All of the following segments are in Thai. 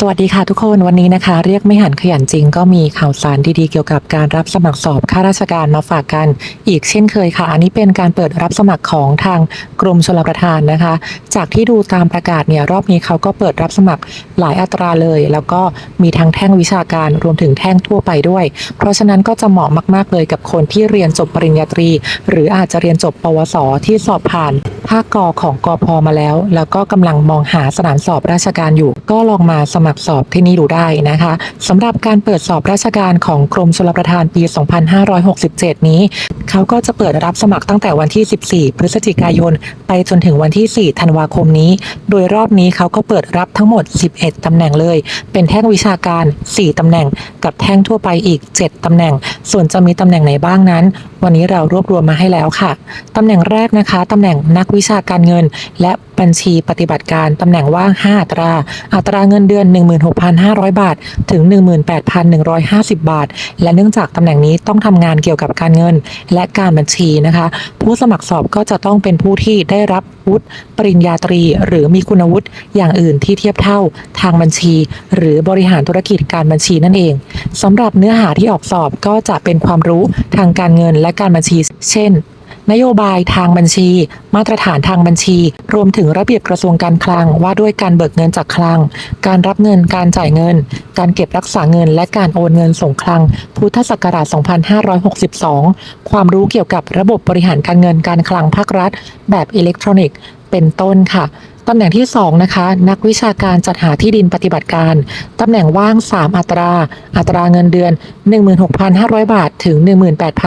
สวัสดีค่ะทุกคนวันนี้นะคะ เรียกไม่หันขยันจริง ก็มีข่าวสารดีๆเกี่ยวกับการรับสมัครสอบข้าราชการมาฝากกันอีกเช่นเคยค่ะ อันนี้เป็นการเปิดรับสมัครของทางกรมชลประทานนะคะ จากที่ดูตามประกาศเนี่ยรอบนี้เขาก็เปิดรับสมัครหลายอัตราเลย แล้วก็มีทั้งแท่งวิชาการรวมถึงแท่งทั่วไปด้วย เพราะฉะนั้นก็จะเหมาะมากๆเลยกับคนที่เรียนจบปริญญาตรี หรืออาจจะเรียนจบปวสที่สอบผ่าน ภาคกอของกอพอมาแล้ว แล้วก็กำลังมองหาสถานสอบราชการอยู่ ก็ลองมาสมัครสอบที่นี่ดูได้นะคะสำหรับการเปิดสอบราชการของกรมชลประทานปี 2567 นี้ เขาก็จะเปิดรับสมัครตั้งแต่วันที่ 14 พฤศจิกายน ไปจนถึงวันที่ 4 ธันวาคมนี้ โดยรอบนี้เขาก็เปิดรับทั้งหมด 11ตำแหน่งเลย เป็นแท่งวิชาการ 4ตำแหน่ง กับแท่งทั่วไปอีก 7ตำแหน่ง ส่วนจะมีตำแหน่งไหนบ้างนั้น วันนี้เรารวบรวมมาให้แล้วค่ะตำแหน่งแรกนะคะตำแหน่งนักวิชาการเงิน และ บัญชีปฏิบัติการตำแหน่งว่าง 5 อัตรา อัตราเงินเดือน 16,500 บาท ถึง 18,150 บาท และเนื่องจากตำแหน่งนี้ต้องทำงานเกี่ยวกับการเงินและการบัญชีนะคะ ผู้สมัครสอบก็จะต้องเป็นผู้ที่ได้รับวุฒิปริญญาตรี หรือมีคุณวุฒิอย่างอื่นที่เทียบเท่าทางบัญชี หรือบริหารธุรกิจการบัญชีนั่นเองสำหรับเนื้อหาที่ออกสอบก็จะเป็นความรู้ทางการเงินและการบัญชี เช่น นโยบายทางบัญชี มาตรฐานทางบัญชี รวมถึงระเบียบกระทรวงการคลังว่าด้วยการเบิกเงินจากคลัง การรับเงินการจ่ายเงิน การเก็บรักษาเงิน และการโอนเงินส่งคลัง พุทธศักราช 2562 ความรู้เกี่ยวกับระบบบริหารการเงินการคลังภาครัฐ แบบอิเล็กทรอนิกส์ เป็นต้นค่ะ ตำแหน่งที่ 2 นะคะ นักวิชาการจัดหาที่ดินปฏิบัติการ ตำแหน่งว่าง 3 อัตรา อัตราเงินเดือน 16,500 บาท ถึง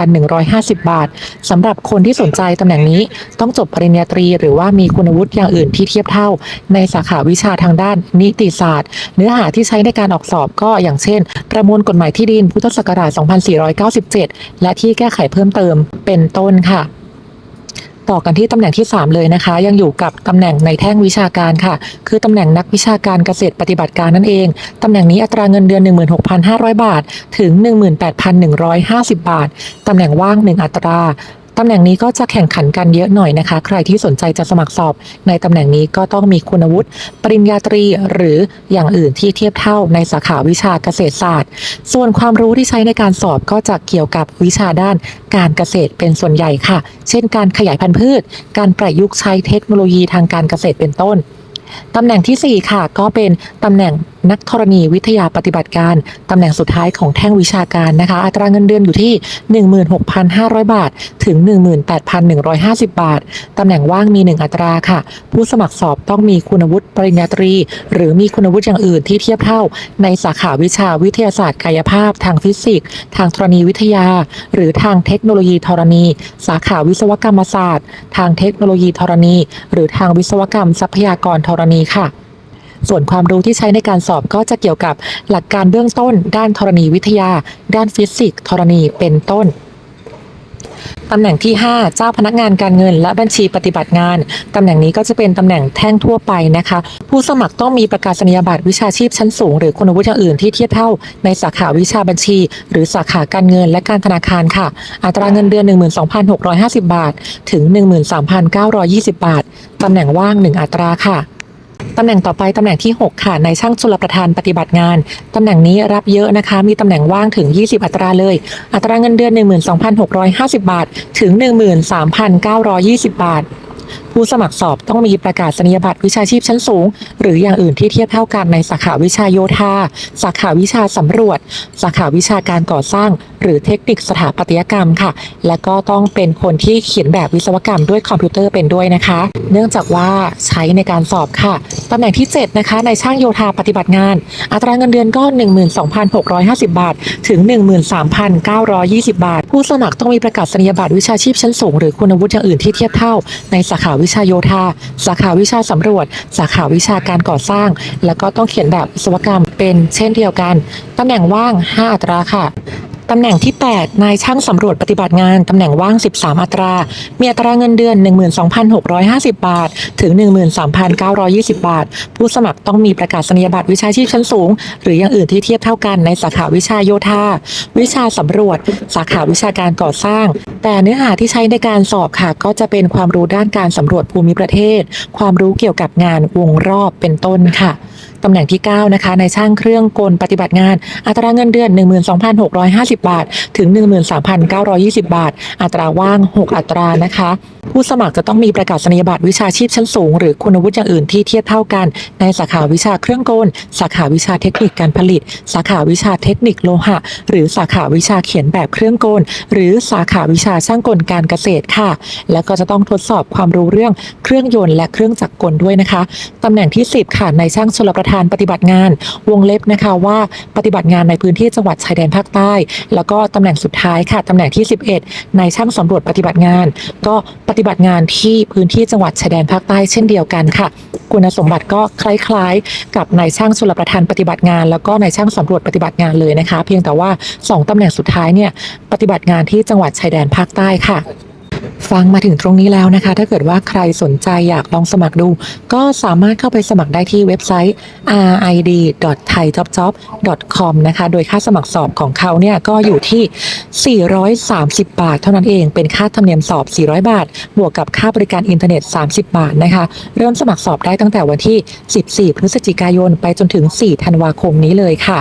18,150 บาทสำหรับคนที่สนใจตำแหน่งนี้ต้องจบปริญญาตรีหรือว่ามีคุณวุฒิอย่างอื่นที่เทียบเท่า ในสาขาวิชาทางด้านนิติศาสตร์ เนื้อหาที่ใช้ในการออกสอบก็อย่างเช่น ประมวลกฎหมายที่ดินพุทธศักราช 2497 และที่แก้ไขเพิ่มเติมเป็นต้นค่ะ ต่อกันที่ตำแหน่งที่ 3 เลยนะคะ ยังอยู่กับตำแหน่งในแท่งวิชาการค่ะ คือตำแหน่งนักวิชาการเกษตรปฏิบัติการนั่นเองตำแหน่งนี้อัตราเงินเดือน 16,500 บาท ถึง 18,150 บาทตำแหน่งว่าง 1 อัตรา ตำแหน่งนี้ก็จะแข่งขันกันเยอะหน่อยนะคะ ใครที่สนใจจะสมัครสอบ ในตำแหน่งนี้ก็ต้องมีคุณวุฒิปริญญาตรีหรืออย่างอื่นที่เทียบเท่าในสาขาวิชาเกษตรศาสตร์ ส่วนความรู้ที่ใช้ในการสอบก็จะเกี่ยวกับวิชาด้านการเกษตรเป็นส่วนใหญ่ค่ะ เช่น การขยายพันธุ์พืช การประยุกต์ใช้เทคโนโลยีทางการเกษตรเป็นต้นตำแหน่งทีสี่4 ค่ะ ก็เป็นตำแหน่ง นักธรณีวิทยาปฏิบัติการ ตำแหน่งสุดท้ายของแท่งวิชาการนะคะ อัตราเงินเดือนอยู่ที่ 16,500 บาท ถึง 18,150 บาท ตำแหน่งว่างมี 1 อัตราค่ะ ผู้สมัครสอบต้องมีคุณวุฒิปริญญาตรี หรือมีคุณวุฒิอย่างอื่นที่เทียบเท่า ในสาขาวิชาวิทยาศาสตร์กายภาพ ทางฟิสิกส์ ทางธรณีวิทยา หรือทางเทคโนโลยีธรณี สาขาวิศวกรรมศาสตร์ ทางเทคโนโลยีธรณี หรือทางวิศวกรรมทรัพยากรธรณีค่ะ ส่วนความรู้ที่ใช้ในการสอบก็จะเกี่ยวกับหลักการเบื้องต้น ด้านธรณีวิทยา ด้านฟิสิกส์ธรณีเป็นต้นตำแหน่งที่ 5 เจ้าพนักงานการเงิน และบัญชีปฏิบัติงาน ตำแหน่งนี้ก็จะเป็นตำแหน่งแท่งทั่วไปนะคะ ผู้สมัครต้องมีประกาศนียบัตรวิชาชีพชั้นสูง หรือคุณวุฒิอย่างอื่นที่เทียบเท่า ในสาขาวิชาบัญชี หรือสาขาการเงินและการธนาคารค่ะ อัตราเงินเดือน 12,650 บาท ถึง 13,920 บาท ตำแหน่งว่าง 1 อัตราค่ะ ตำแหน่งต่อไปตำแหน่งที่ 6 ค่ะ ในช่างชลประทานปฏิบัติงาน ตำแหน่งนี้รับเยอะนะคะ มีตำแหน่งว่างถึง 20 อัตราเลย อัตราเงินเดือน 12,650 บาท ถึง 13,920 บาทผู้สมัครสอบต้องมีประกาศนียบัตรวิชาชีพชั้นสูง หรืออย่างอื่นที่เทียบเท่ากันในสาขาวิชาโยธา สาขาวิชาสำรวจ สาขาวิชาการก่อสร้าง หรือเทคนิคสถาปัตยกรรมค่ะ และก็ต้องเป็นคนที่เขียนแบบวิศวกรรมด้วยคอมพิวเตอร์เป็นด้วยนะคะ เนื่องจากว่าใช้ในการสอบค่ะตำแหน่งที่ 7 นะคะในช่างโยธาปฏิบัติงาน อัตราเงินเดือนก็ 12,650 บาท ถึง 13,920 บาท ผู้สมัครต้องมีประกาศนียบัตรวิชาชีพชั้นสูง หรือคุณวุฒิอย่างอื่นที่เทียบเท่าในสาขาวิชาโยธา สาขาวิชาสำรวจ สาขาวิชาการก่อสร้าง แล้วก็ต้องเขียนแบบวิศวกรรมเป็นเช่นเดียวกันตำแหน่งว่าง 5 อัตราค่ะ ตำแหน่งที่ 8 นายช่างสำรวจปฏิบัติงาน ตำแหน่งว่าง 13 อัตรา มีอัตราเงินเดือน 12,650 บาท ถึง 13,920 บาท ผู้สมัครต้องมีประกาศนียบัตรวิชาชีพชั้นสูง หรืออย่างอื่นที่เทียบเท่ากันในสาขาวิชาโยธา วิชาสำรวจ สาขาวิชาการก่อสร้าง แต่เนื้อหาที่ใช้ในการสอบค่ะ ก็จะเป็นความรู้ด้านการสำรวจภูมิประเทศ ความรู้เกี่ยวกับงานวงรอบเป็นต้นค่ะ ตำแหน่งที่ 9 นะคะในช่างเครื่องกลปฏิบัติงาน อัตราเงินเดือน 12,650 บาท ถึง 13,920 บาท อัตราว่าง 6 อัตรานะคะ ผู้สมัครจะต้องมีประกาศนียบัตรวิชาชีพชั้นสูง หรือคุณวุฒิอย่างอื่นที่เทียบเท่ากัน ในสาขาวิชาเครื่องกล สาขาวิชาเทคนิคการผลิต สาขาวิชาเทคนิคโลหะ หรือสาขาวิชาเขียนแบบเครื่องกล หรือสาขาวิชาช่างกลการเกษตรค่ะ แล้วก็จะต้องทดสอบความรู้เรื่องเครื่องยนต์และเครื่องจักรกลด้วยนะคะตำแหน่งที่ 10 ค่ะในช่างชลประทานปฏิบัติงานวงเล็บนะคะว่าปฏิบัติงานในพื้นที่จังหวัดชายแดนภาคใต้ แล้วก็ตำแหน่งสุดท้ายค่ะตำแหน่งที่ 11 ในช่างสำรวจปฏิบัติงาน ก็ปฏิบัติงานที่พื้นที่จังหวัดชายแดนภาคใต้เช่นเดียวกันค่ะ คุณสมบัติก็คล้ายๆ กับนายช่างชลประทานปฏิบัติงาน แล้วก็นายช่างสำรวจปฏิบัติงานเลยนะคะ เพียงแต่ว่า 2ตำแหน่งสุดท้ายเนี่ยปฏิบัติงานที่จังหวัดชายแดนภาคใต้ค่ะ ฟังมาถึงตรงนี้แล้วนะคะ ถ้าเกิดว่าใครสนใจอยากลองสมัครดู ก็สามารถเข้าไปสมัครได้ที่เว็บไซต์ rid.thaijobjob.com นะคะ โดยค่าสมัครสอบของเขาเนี่ยก็อยู่ที่ 430 บาท เท่านั้นเอง เป็นค่าธรรมเนียมสอบ 400 บาท บวกกับค่าบริการอินเทอร์เน็ต 30 บาทนะคะ เริ่มสมัครสอบได้ตั้งแต่วันที่ 14 พฤศจิกายน ไปจนถึง 4 ธันวาคมนี้เลยค่ะ